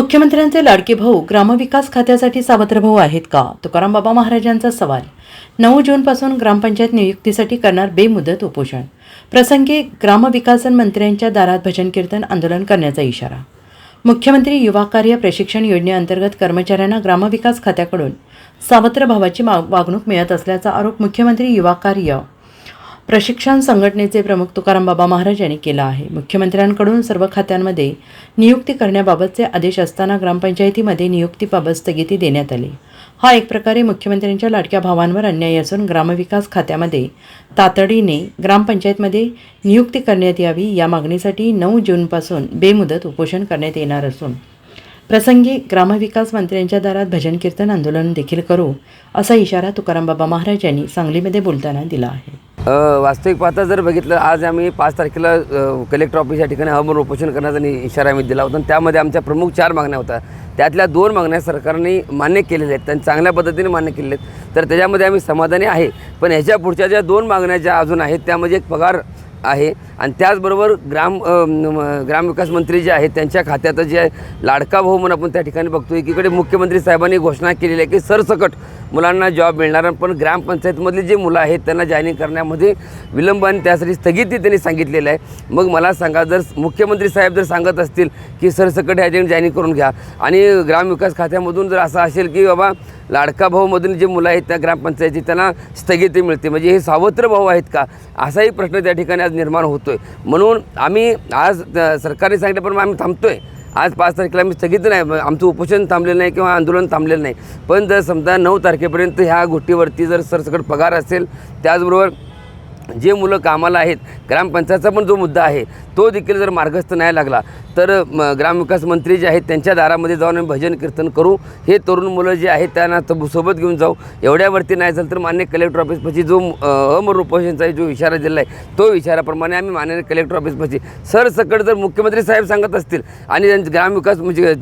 मुख्यमंत्र्यांचे लाडके भाऊ ग्रामविकास खात्यासाठी सावत्र भाऊ आहेत का? तुकाराम बाबा महाराजांचा सवाल. नऊ जूनपासून ग्रामपंचायत नियुक्तीसाठी करणार बेमुदत उपोषण. प्रसंगी ग्रामविकासन मंत्र्यांच्या दारात भजन कीर्तन आंदोलन करण्याचा इशारा. मुख्यमंत्री युवा कार्य प्रशिक्षण योजनेअंतर्गत कर्मचाऱ्यांना ग्रामविकास खात्याकडून सावत्र भावाची वागणूक मिळत असल्याचा आरोप मुख्यमंत्री युवा कार्य प्रशिक्षण संघटनेचे प्रमुख तुकाराम बाबा महाराज यांनी केला आहे. मुख्यमंत्र्यांकडून सर्व खात्यांमध्ये नियुक्ती करण्याबाबतचे आदेश असताना ग्रामपंचायतीमध्ये नियुक्तीबाबत स्थगिती देण्यात आली. हा एक प्रकारे मुख्यमंत्र्यांच्या लाडक्या भावांवर अन्याय असून ग्रामविकास खात्यामध्ये तातडीने ग्रामपंचायतमध्ये नियुक्ती करण्यात यावी या मागणीसाठी नऊ जूनपासून बेमुदत उपोषण करण्यात येणार असून प्रसंगी ग्रामविकास मंत्र्यांच्या दारात भजन कीर्तन आंदोलन देखील करू असा इशारा तुकाराम बाबा महाराज यांनी सांगलीमध्ये बोलताना दिला आहे. वास्तविक पाहता जर बघितलं आज आम्ही पाच तारखेला कलेक्टर ऑफिस या ठिकाणी हवामान उपोषण करण्याचा इशारा आम्ही दिला होता. आणि त्यामध्ये आमच्या प्रमुख चार मागण्या होत्या. त्यातल्या दोन मागण्या सरकारने मान्य केलेल्या आहेत त्यांनी चांगल्या पद्धतीने मान्य केलेल्या आहेत. तर त्याच्यामध्ये आम्ही समाधानी आहे. पण ह्याच्या पुढच्या ज्या दोन मागण्या ज्या अजून आहेत त्यामध्ये एक पगार आहे. आणि त्याचबरोबर ग्राम ग्रामविकास मंत्री जे आहेत त्यांच्या खात्यात जे आहे लाडका भाऊ म्हणून आपण त्या ठिकाणी बघतो एकीकडे मुख्यमंत्री साहेबांनी घोषणा केलेली आहे की सरसकट मुलांना जॉब मिळणार पण ग्रामपंचायतमधले जे मुलं आहेत त्यांना जॉईनिंग करण्यामध्ये विलंब आणि त्यासाठी स्थगिती त्यांनी सांगितलेलं आहे. मग मला सांगा जर मुख्यमंत्री साहेब जर सांगत असतील की सरसकट ह्याच्याने जॉईनिंग करून घ्या. आणि ग्रामविकास खात्यामधून जर असं असेल की बाबा लाडका भाऊमधून जे मुलं आहेत त्या ग्रामपंचायती त्यांना स्थगिती मिळते. म्हणजे हे सावत्र भाऊ आहेत का? असाही प्रश्न त्या ठिकाणी आज निर्माण होतो आहे म्हणून आम्ही आज अ, सरकारने सांगितल्याप्रमाणे आम्ही थांबतो आहे आज पाच तारखेला आम्ही स्थगित नाही आमचं उपोषण थांबलेलं नाही किंवा आंदोलन थांबलेलं नाही. पण जर समजा नऊ तारखेपर्यंत ह्या गोष्टीवरती जर सरसकट पगार असेल त्याचबरोबर जे मुलं कामाला आहेत ग्रामपंचायतचा पण जो मुद्दा आहे तो देखील जर मार्गस्थ नाही लागला तर म, ग्रामविकास मंत्री जे आहेत त्यांच्या दारामध्ये जाऊन आम्ही भजन कीर्तन करू. हे तरुण मुलं जे आहेत त्यांना सोबत घेऊन जाऊ. एवढ्यावरती नाही झालं तर मान्य कलेक्टर ऑफिसपाशी जो अ, अमर उपोषणचा जो इशारा दिला आहे तो इशाराप्रमाणे आम्ही मान्य कलेक्टर ऑफिसपाशी सरसकट जर मुख्यमंत्री साहेब सांगत असतील आणि त्यांचे ग्रामविकास म्हणजे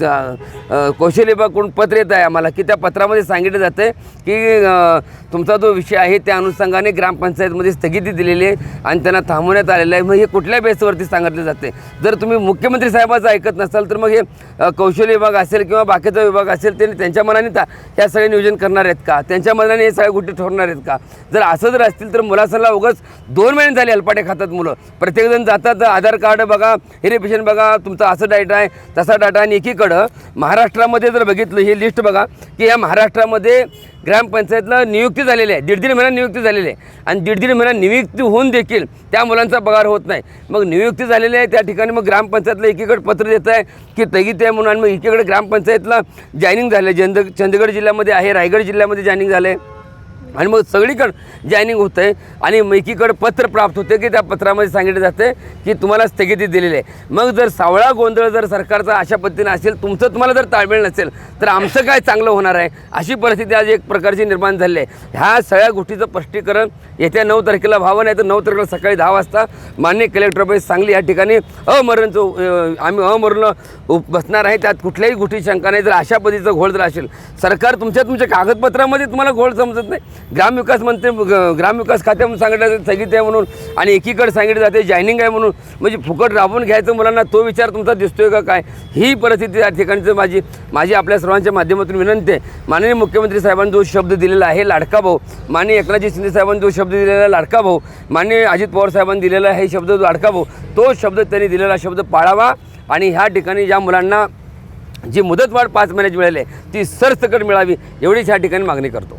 कौशल्य विभागकडून पत्र येत आहे आम्हाला की त्या पत्रामध्ये सांगितलं जातं आहे की तुमचा जो विषय आहे त्या अनुषंगाने ग्रामपंचायतमध्ये स्थगिती दिलेली आहे आणि त्यांना थांबवण्यात आलेलं आहे. मग हे कुठल्या बेसवरती सांगितलं जाते? जर तुम्ही मुख्यमंत्री साहेबाचं ऐकत नसाल तर मग हे कौशल्य विभाग असेल किंवा बाकीचा विभाग असेल त्यांनी त्यांच्या मनाने ता ह्या सगळे नियोजन करणार आहेत का? त्यांच्या मनाने हे सगळ्या गोष्टी ठरणार आहेत का? जर असं जर असतील तर मुलासला उगाच दोन महिने झाले अलपाटे खातात मुलं. प्रत्येकजण जातात आधार कार्ड बघा हेरिपेशन बघा तुमचा असं डाटा आहे तसा डाटा आणि एकीकडं महाराष्ट्रामध्ये जर बघितलं ही लिस्ट बघा की या महाराष्ट्रामध्ये ग्रामपंचायतला नियुक्ती झालेली आहे. दीड दीड महिना नियुक्ती झालेली आहे. आणि दीड दीड महिना नियुक्ती होऊन देखील त्या मुलांचा पगार होत नाही. मग नियुक्ती झालेली आहे त्या ठिकाणी मग ग्रामपंचायतला एकीकडे पत्र देत आहे की तगीत आहे म्हणून. आणि मग एकीकडे ग्रामपंचायतला जॉईनिंग झालं चंद चंदगड जिल्ह्यामध्ये आहे रायगड जिल्ह्यामध्ये जॉईनिंग झालं आहे आणि मग सगळीकडं जॉईनिंग होतं आहे आणि एकीकडं पत्र प्राप्त होते की त्या पत्रामध्ये सांगितलं जातं की तुम्हाला स्थगिती दिलेली आहे. मग जर सावळा गोंधळ जर सरकारचा अशा पद्धतीने असेल तुमचं तुम्हाला जर ताळमेळ नसेल तर आमचं काय चांगलं होणार आहे? अशी परिस्थिती आज एक प्रकारची निर्माण झाली आहे. ह्या सगळ्या गोष्टीचं स्पष्टीकरण येत्या नऊ तारखेला व्हावं नाही तर नऊ तारखेला सकाळी दहा वाजता मान्य कलेक्टर ऑफिस सांगली या ठिकाणी अमरणचं आम्ही अमरण बसणार आहे. त्यात कुठल्याही गोष्टी शंका नाही. जर अशा पद्धतीचं घोळ जर असेल सरकार तुमच्या तुमच्या कागदपत्रामध्ये तुम्हाला घोळ समजत नाही. ग्रामविकास मंत्री ग- ग्रामविकास खात्यामधून सांगितलं जातं स्थगित आहे म्हणून आणि एकीकडे सांगितलं जाते जॉईनिंग आहे म्हणून. म्हणजे फुकट राबवून घ्यायचं मुलांना तो विचार तुमचा दिसतोय का काय? ही परिस्थिती या ठिकाणचं माझी माझी आपल्या सर्वांच्या माध्यमातून विनंती आहे. माननीय मुख्यमंत्री साहेबांनी जो शब्द दिलेला आहे लाडका भाऊ माननीय एकनाथजी शिंदे साहेबांनी जो शब्द दिलेला आहे लाडका भाऊ माननीय अजित पवार साहेबांनी दिलेला आहे शब्द लाडका भाऊ तो शब्द त्यांनी दिलेला शब्द पाळावा आणि ह्या ठिकाणी ज्या मुलांना जी मुदतवाढ पाच महिन्याची मिळाली आहे ती सरसकट मिळावी एवढीच ह्या ठिकाणी मागणी करतो.